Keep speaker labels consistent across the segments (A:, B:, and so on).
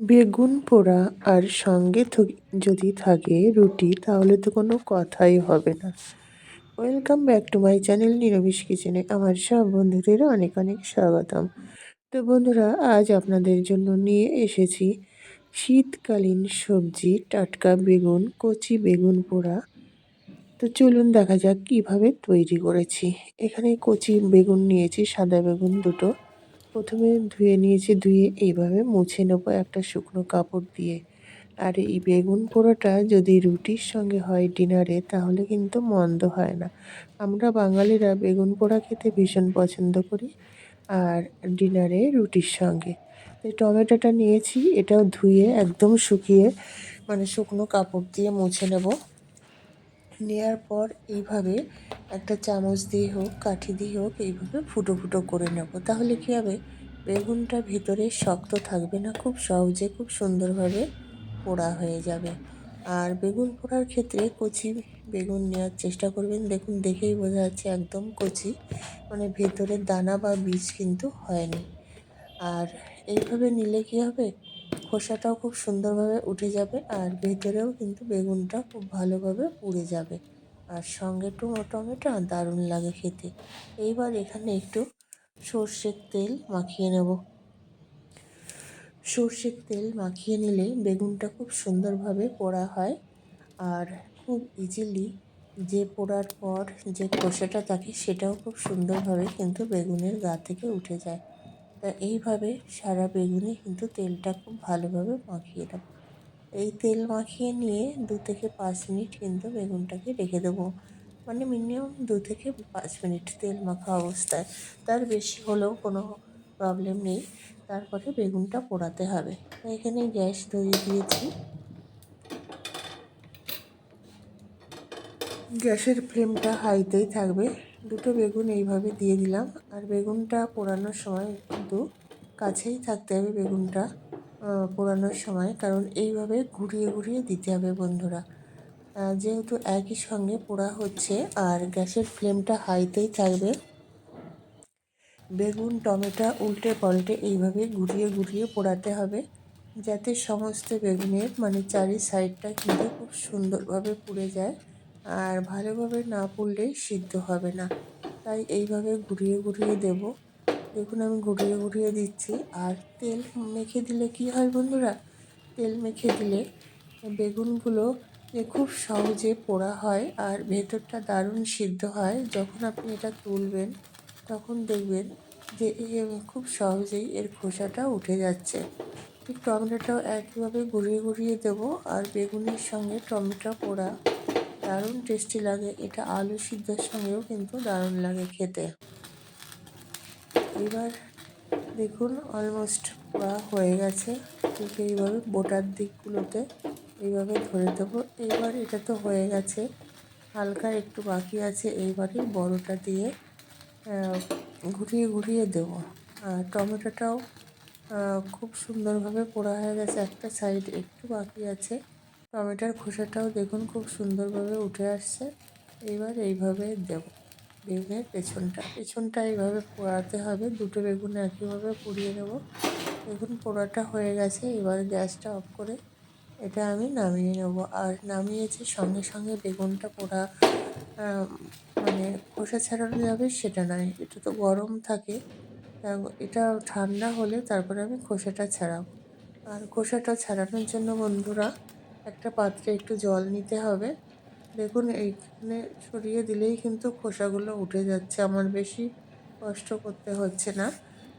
A: বেগুন পোড়া আর সঙ্গে যদি থাকে রুটি, তাহলে তো কোনো কথাই হবে না। Welcome back to my channel নিরামিষ কিচেনে আমার সব বন্ধুদের অনেক অনেক স্বাগতম। তো বন্ধুরা, আজ আপনাদের জন্য নিয়ে এসেছি শীতকালীন সবজি, টাটকা বেগুন, কচি বেগুন পোড়া। তো চলুন দেখা যাক কীভাবে তৈরি করেছি। এখানে কচি বেগুন নিয়েছি, সাদা বেগুন দুটো। প্রথমে ধুয়ে নিয়েছি, ধুয়ে এইভাবে মুছে নেব একটা শুকনো কাপড় দিয়ে। আর এই বেগুন পোড়াটা যদি রুটির সঙ্গে হয় ডিনারে, তাহলে কিন্তু মন্দ হয় না। আমরা বাঙালিরা বেগুন পোড়া খেতে ভীষণ পছন্দ করি, আর ডিনারে রুটির সঙ্গে। এই টমেটোটা নিয়েছি, এটাও ধুয়ে একদম শুকিয়ে মানে শুকনো কাপড় দিয়ে মুছে নেব। নেওয়ার পর এইভাবে একটা চামচ দিয়ে হোক, কাঠি দিয়ে হোক, এইভাবে ফুটো ফুটো করে নেব। তাহলে কী হবে? বেগুনটা ভিতরে শক্ত থাকবে না, খুব সহজে, খুব সুন্দরভাবে পোড়া হয়ে যাবে। আর বেগুন পোড়ার ক্ষেত্রে কচি বেগুন নেওয়ার চেষ্টা করবেন। দেখুন, দেখেই বোঝা যাচ্ছে একদম কচি মানে ভেতরে দানা বা বীজ কিন্তু হয়নি। আর এইভাবে নিলে কী হবে? খোসাটাও খুব সুন্দরভাবে উঠে যাবে আর ভেতরেও কিন্তু বেগুনটা খুব ভালোভাবে পুড়ে যাবে। আর সঙ্গে টমেটো দারুণ লাগে খেতে। এইবার এখানে একটু সর্ষের তেল মাখিয়ে নেব। সর্ষের তেল মাখিয়ে নিলে বেগুনটা খুব সুন্দরভাবে পোড়া হয় আর খুব ইজিলি যে পোড়ার পর যে খোসাটা থাকে সেটাও খুব সুন্দরভাবে কিন্তু বেগুনের গা থেকে উঠে যায়। তা এইভাবে সারা বেগুনে কিন্তু তেলটা খুব ভালোভাবে মাখিয়ে নেব। এই তেল মাখিয়ে নিয়ে দু থেকে পাঁচ মিনিট কিন্তু বেগুনটাকে রেখে দেবো। মানে মিনিমাম দু থেকে পাঁচ মিনিট তেল মাখা অবস্থায়। তার বেশি হলেও কোনো প্রবলেম নেই। তারপরে বেগুনটা পোড়াতে হবে। এখানে গ্যাস ধরিয়ে দিয়েছি। গ্যাসের ফ্লেমটা হাইতেই থাকবে। দুটো বেগুন এইভাবে দিয়ে দিলাম। আর বেগুনটা পোড়ানোর সময় কিন্তু কাছেই থাকতে হবে বেগুনটা পোড়ানোর সময়। কারণ এইভাবে ঘুরিয়ে ঘুরিয়ে দিতে হবে বন্ধুরা। যেহেতু একই সঙ্গে পোড়া হচ্ছে আর গ্যাসের ফ্লেমটা হাইতেই থাকবে, বেগুন, টমেটো উল্টে পাল্টে এইভাবে ঘুরিয়ে ঘুরিয়ে পোড়াতে হবে। যাতে সমস্ত বেগুনের মানে চারি সাইডটা কিন্তু খুব সুন্দরভাবে পুড়ে যায়। আর ভালোভাবে না পুড়লে সিদ্ধ হবে না। তাই এইভাবে ঘুরিয়ে ঘুরিয়ে দেব। দেখুন আমি ঘুরিয়ে ঘুরিয়ে দিচ্ছি। আর তেল মেখে দিলে কি হয় বন্ধুরা? তেল মেখে দিলে বেগুনগুলো খুব সহজে পোড়া হয় আর ভেতরটা দারুণ সিদ্ধ হয়, যখন আপনি এটা তুলবেন, তখন দেখবেন যে খুব সহজেই এর খোসাটা উঠে যাচ্ছে। ঠিক টমেটোটাও একইভাবে ঘুরিয়ে ঘুরিয়ে দেবো। আর বেগুনের সঙ্গে টমেটো পোড়া দারুণ টেস্টি লাগে। এটা আলু সিদ্ধর সঙ্গেও কিন্তু দারুণ লাগে খেতে। এবার দেখুন অলমোস্ট পোড়া হয়ে গেছে। ঠিক এইভাবে বোটার দিকগুলোতে এইভাবে ধরে দেবো। এইবার এটা তো হয়ে গেছে। হালকা একটু বাকি আছে। এইবারে বড়টা দিয়ে ঘুরিয়ে ঘুরিয়ে দেবো। আর টমেটোটাও খুব সুন্দরভাবে পোড়া হয়ে গেছে। একটা সাইড একটু বাকি আছে। টমেটোর খোসাটাও দেখুন খুব সুন্দরভাবে উঠে আসছে। এইবার এইভাবে দেব বেগুনের পেছনটা। পেছনটা এইভাবে পোড়াতে হবে। দুটো বেগুন একইভাবে পুড়িয়ে নেব। দেখুন পোড়াটা হয়ে গেছে। এবার গ্যাসটা অফ করে এটা আমি নামিয়ে নেব। আর নামিয়েছি সঙ্গে সঙ্গে বেগুনটা পোড়া মানে খোসা ছাড়ানো যাবে সেটা নয়। এটা তো গরম থাকে। এটা ঠান্ডা হলে তারপরে আমি খোসাটা ছাড়াবো। আর খোসাটা ছাড়ানোর জন্য বন্ধুরা একটা পাত্রে একটু জল নিতে হবে। দেখুন, এইখানে সরিয়ে দিলেই কিন্তু খোসাগুলো উঠে যাচ্ছে। আমার বেশি কষ্ট করতে হচ্ছে না।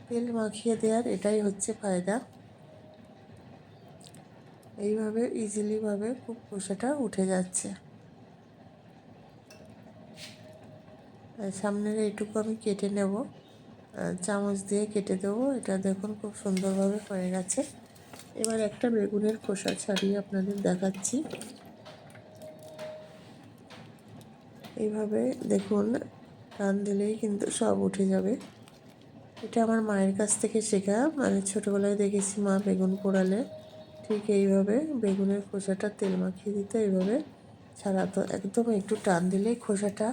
A: তেল মাখিয়ে দেওয়ার এটাই হচ্ছে ফায়দা। এইভাবে ইজিলিভাবে খুব খোসাটা উঠে যাচ্ছে। সামনের এইটুকু আমি কেটে নেব। চামচ দিয়ে কেটে দেবো। এটা দেখুন খুব সুন্দরভাবে হয়ে গেছে। এবার একটা বেগুনের খোসা ছাড়িয়ে আপনাদের দেখাচ্ছি। এইভাবে দেখুন, টান দিলেই কিন্তু সব উঠে যাবে। এটা আমার মায়ের কাছ থেকে শেখা। মানে ছোটোবেলায় দেখেছি মা বেগুন পোড়ালে। ঠিক এইভাবে বেগুনের খোসাটা তেল মাখিয়ে দিতে এইভাবে ছাড়াতো একদম একটু টান দিলেই খোসাটা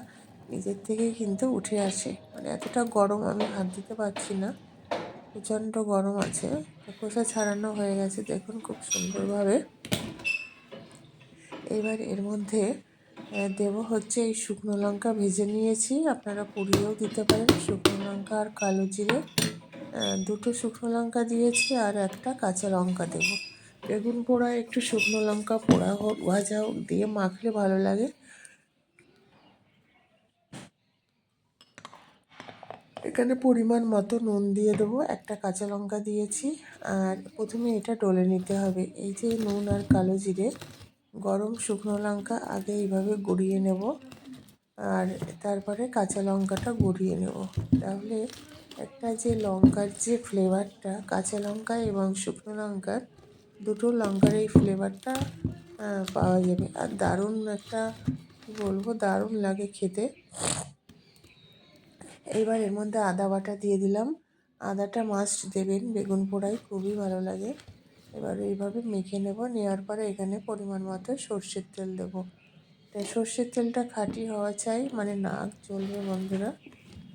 A: নিজের থেকেই কিন্তু উঠে আসে। মানে এতটা গরম আমি হাত দিতে পারছি না। প্রচণ্ড গরম আছে। খোসা ছাড়ানো হয়ে গেছে, দেখুন খুব সুন্দরভাবে। এবার এর মধ্যে দেব হচ্ছে এই শুকনো লঙ্কা ভেজে নিয়েছি। আপনারা পুড়িয়েও দিতে পারেন, শুকনো লঙ্কা আর কালো জিরে। দুটো শুকনো লঙ্কা দিয়েছি আর একটা কাঁচা লঙ্কা দেবো। বেগুন পোড়া, একটু শুকনো লঙ্কা পোড়া হোক, ভাজা হোক, দিয়ে মাখলে ভালো লাগে। এখানে পরিমাণ মতো নুন দিয়ে দেবো, একটা কাঁচা লঙ্কা দিয়েছি, আর প্রথমে এটা ডলে নিতে হবে। এই যে নুন আর কালো জিরে, গরম শুকনো লঙ্কা আগে এইভাবে গুঁড়িয়ে নেব, আর তারপরে কাঁচা লঙ্কাটা গুঁড়িয়ে নেব। তাহলে একটা যে লঙ্কার যে ফ্লেভারটা, কাঁচা লঙ্কা এবং শুকনো লঙ্কার, দুটো লঙ্কার এই ফ্লেভারটা পাওয়া যাবে। আর দারুণ একটা, কী বলব, দারুণ লাগে খেতে। এইবার এর মধ্যে আদা বাটা দিয়ে দিলাম। আদাটা মাস্ট দেবেন, বেগুন পোড়াই খুবই ভালো লাগে। এবার এইভাবে মেখে নেব, নেওয়ার পরে এখানে পরিমাণ মতো সর্ষের তেল দেবো। তাই সর্ষের তেলটা খাঁটি হওয়া চাই মানে নাক চলবে বন্ধুরা।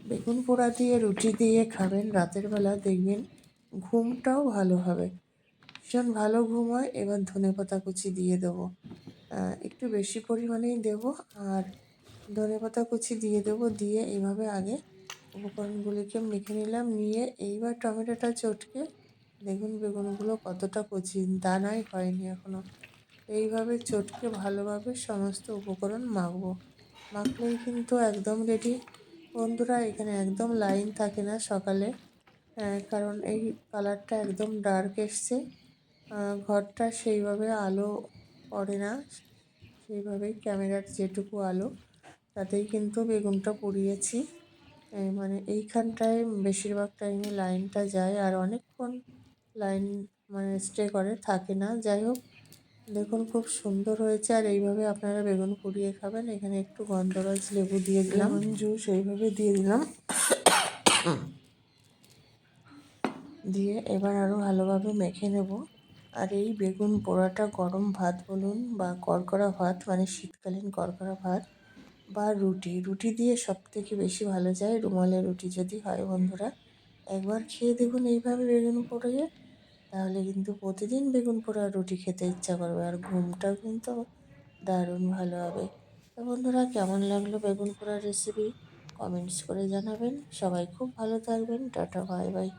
A: বেগুন পোড়া দিয়ে রুটি দিয়ে খাবেন রাতের বেলা, দেখবেন ঘুমটাও ভালো হবে। ভীষণ ভালো ঘুম হয়, এবার ধনে পাতা কুচি দিয়ে দেবো। একটু বেশি পরিমাণেই দেবো, আর ধনে পাতা কুচি দিয়ে দেবো, দিয়ে এইভাবে আগে উপকরণগুলিকে মেখে নিলাম, নিয়ে এইবার টমেটোটা চটকে দেখুন বেগুনগুলো কতটা কচি দানাই হয়নি এখনও এইভাবে চটকে ভালোভাবে সমস্ত উপকরণ মাখবো। মাখলেই কিন্তু একদম রেডি বন্ধুরা, এখানে একদম লাইন থাকে না সকালে। কারণ এই কালারটা একদম ডার্ক এসছে। ঘরটা সেইভাবে আলো পড়ে না। সেইভাবেই ক্যামেরার যেটুকু আলো, তাতেই কিন্তু বেগুনটা পুড়িয়েছি। মানে এইখানটায় বেশিরভাগ টাইমে লাইনটা যায় আর অনেকক্ষণ লাইন মানে স্টে করে থাকে না। যাই হোক দেখুন খুব সুন্দর হয়েছে। আর এইভাবে আপনারা বেগুন পুড়িয়ে খাবেন। এখানে একটু গন্ধরাজ লেবু দিয়ে দিলাম। জুস এইভাবে দিয়ে দিলাম। দিয়ে এবার আরও ভালোভাবে মেখে নেব। আর এই বেগুন পোড়াটা গরম ভাত বলুন বা কড়কড়া ভাত মানে শীতকালীন কড়কড়া ভাত বা রুটি। রুটি দিয়ে সব থেকে বেশি ভালো যায় রুমালের রুটি যদি হয় বন্ধুরা। একবার খেয়ে দেখুন এইভাবে বেগুন পোড়িয়ে তাহলে কিন্তু প্রতিদিন বেগুন পোড়া রুটি খেতে ইচ্ছা করবে আর ঘুমটাও কিন্তু দারুণ ভালো হবে। তো বন্ধুরা, কেমন লাগল বেগুন পোড়ার রেসিপি কমেন্টস করে জানাবেন। সবাই খুব ভালো থাকবেন। Tata bye bye